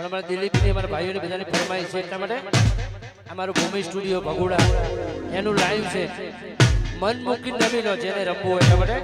પણ અમારા દિલીપની, અમારા ભાઈઓની બધાની ફરમાઈશ છે. એટલા માટે અમારું ભૂમિ સ્ટુડિયો ભગુડા. એનું લાઈવ છે. મન મૂકી નવી લો જેને રમવું હોય. એટલા માટે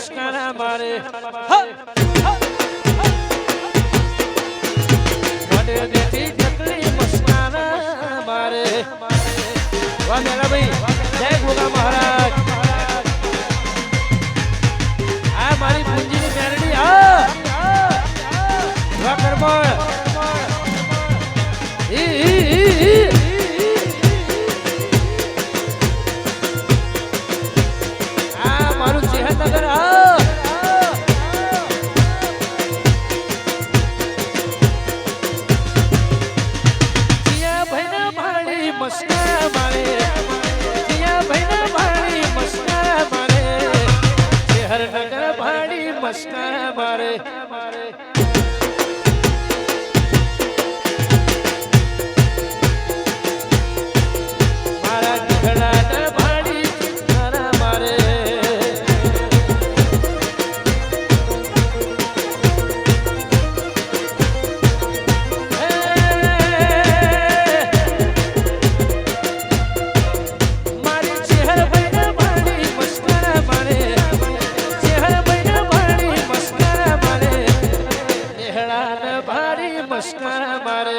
ચકલી મસ્કરા મસ્કરા મારે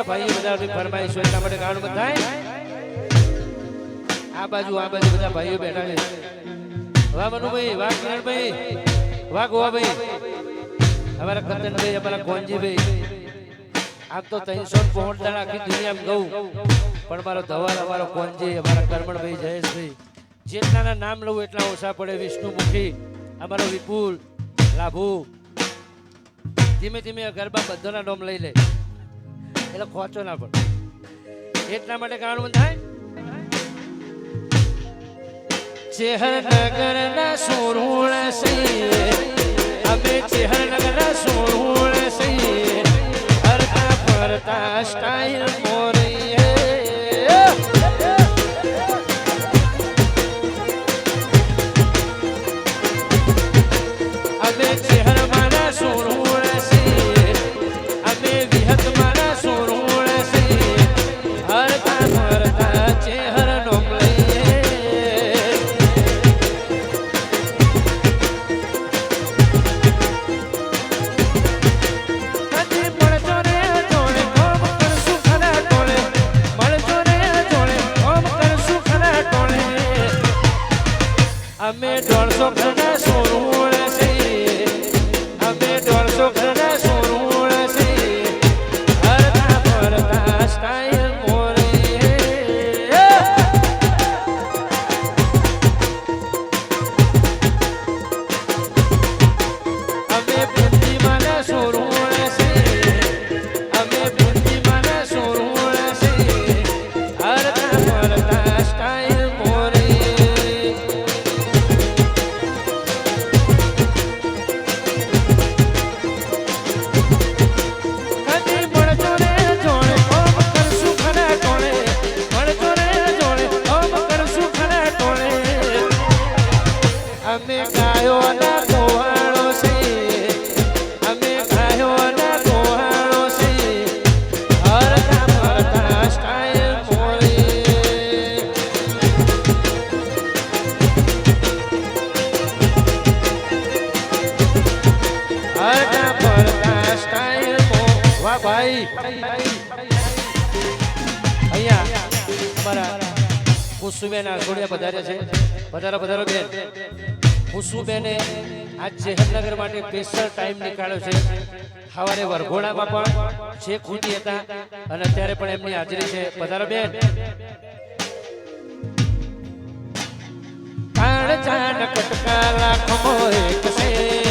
ભાઈ બધાની ફરમાઈશ હોય એટલા માટે ગાવાનું થાય આ બાજુ આ બાજુ બધા ભાઈઓ બેઠા છે વાહ મનુભાઈ વાહ કિરણભાઈ વાહ ગોવાભાઈ અમારા કતનભાઈ અમારા કોંજીભાઈ આમ તો ત્રણસો પહોંચતા આખી દુનિયામાં ગઉં. પણ મારો ધવાર અમારો કોંજી અમારા કરમણભાઈ જયેશભાઈ. જેટલાના નામ લઉં એટલા ઓછા પડે વિષ્ણુમુખી, અમારો વિપુલ, લાભુ. ધીમે ધીમે ગરબા બધાના નામ લઈ લે. એટલે ખોચો ના પડે. એટલા માટે કારણ થાય? ચેહરનગર ના સોરૂણ સૈયે અમે ચેહરનગર ના સોરૂણ હરતા está, está, está. અમે ગાયોના કોહાણો અમે ગાયોના કોહાણો છે. હરતા ફરતા સ્ટાઈલ મોરે. હરતા ફરતા વાહ ભાઈ. અહીંયા અમારા કુસુમેના ઘોડિયા પધાર્યા છે. પધારો પધારો બેન. ખુશુબેને આજ શહેરનગર માટે સ્પેશિયલ ટાઈમ નીકાળ્યો છે. સવારે વરઘોડામાં પણ છે ખૂટી હતા અને અત્યારે પણ એમની હાજરી છે. પધારો બેન. કાણ ચાન કટકા લાખ મોય છે.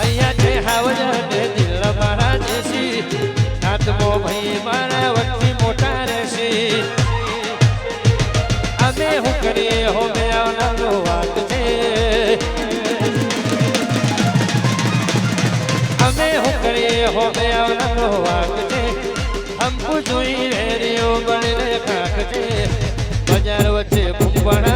અહીંયા છે હાવજા ને દિલ મારા દેશી નાતમો ભાઈ મારા વચ્ચે મોટા રહેશી. અમે હું કરીએ હો મે આવનારો વાત છે. અમે હું કરીએ હો મે આવનારો વાક છે. હમકુ જોઈ રેડિયો બળને ખાક છે. બજાર વચ્ચે ભૂપણાવે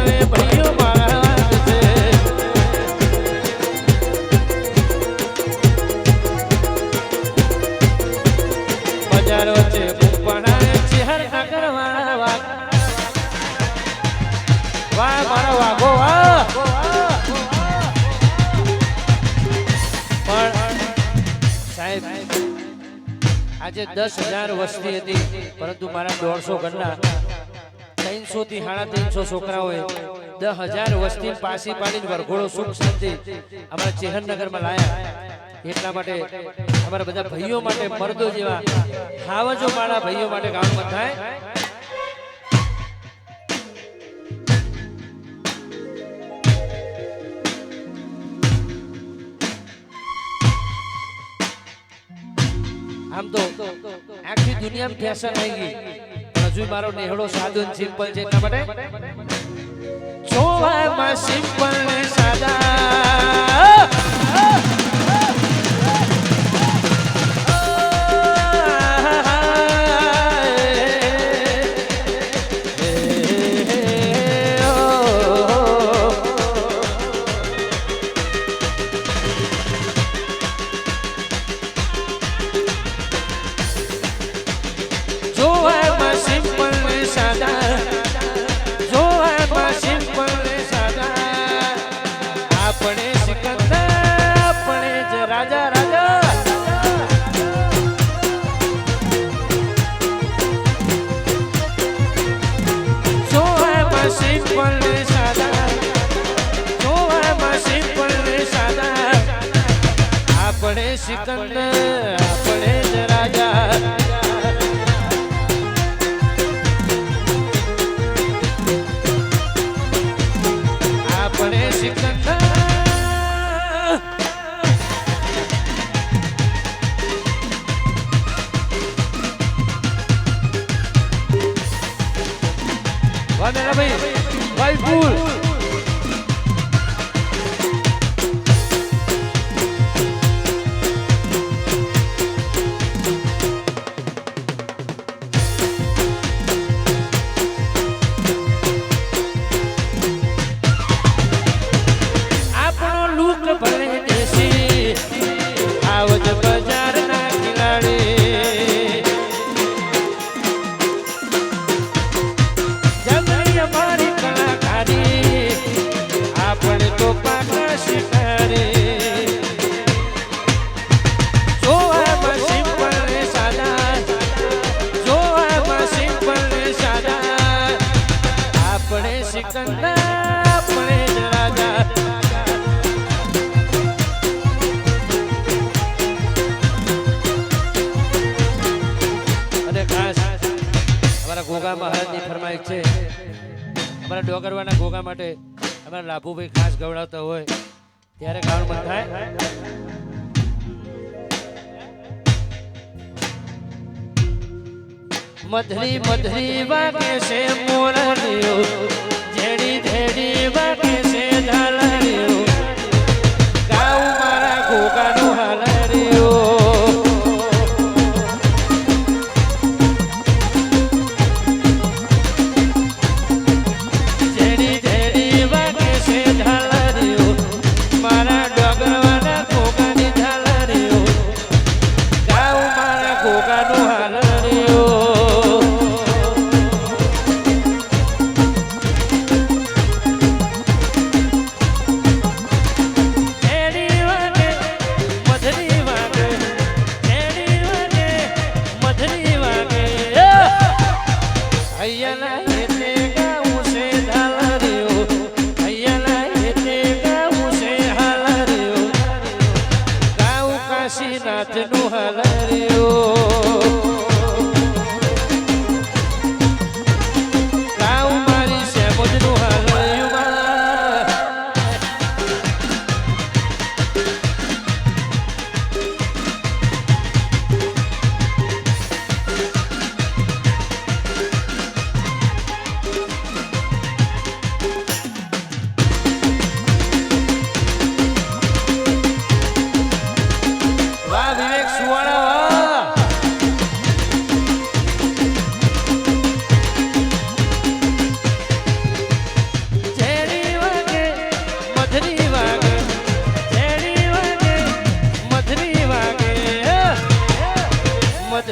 દસ હજાર વસ્તી હતી, પરંતુ મારા દોઢસો ઘરના ત્રણસો થી સાડા ત્રણસો છોકરાઓએ દસ હજાર વસ્તી પાસી પાડીને વરઘોડો સુખ શાંતિ અમારા ચેહનનગરમાં લાયા. એટલા માટે અમારા બધા ભાઈઓ માટે, મર્દો જેવા ખાવજો મારા ભાઈઓ માટે ગામમાં થાય આમ તો આખી દુનિયામાં ફેશન આવી ગઈ. હજુ મારો નેહડો સાદો સિમ્પલ છે એટલા માટે. જોવામાં સિમ્પલ ને સાદા. સિકંદર અમારા ડોગરવાના ગોગા માટે અમારા લાભુભાઈ ખાસ ગવડાવતા હોય, ત્યારે ખાવાનું મન થાય. મધરી મધરી વાગે છે મોરલીઓ ઝેડી ઝેડી વાગે 哎呀嘞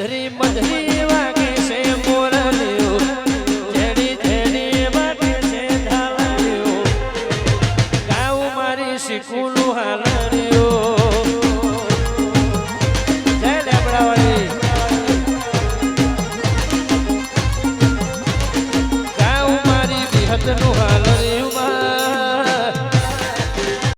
Rimad, rimad.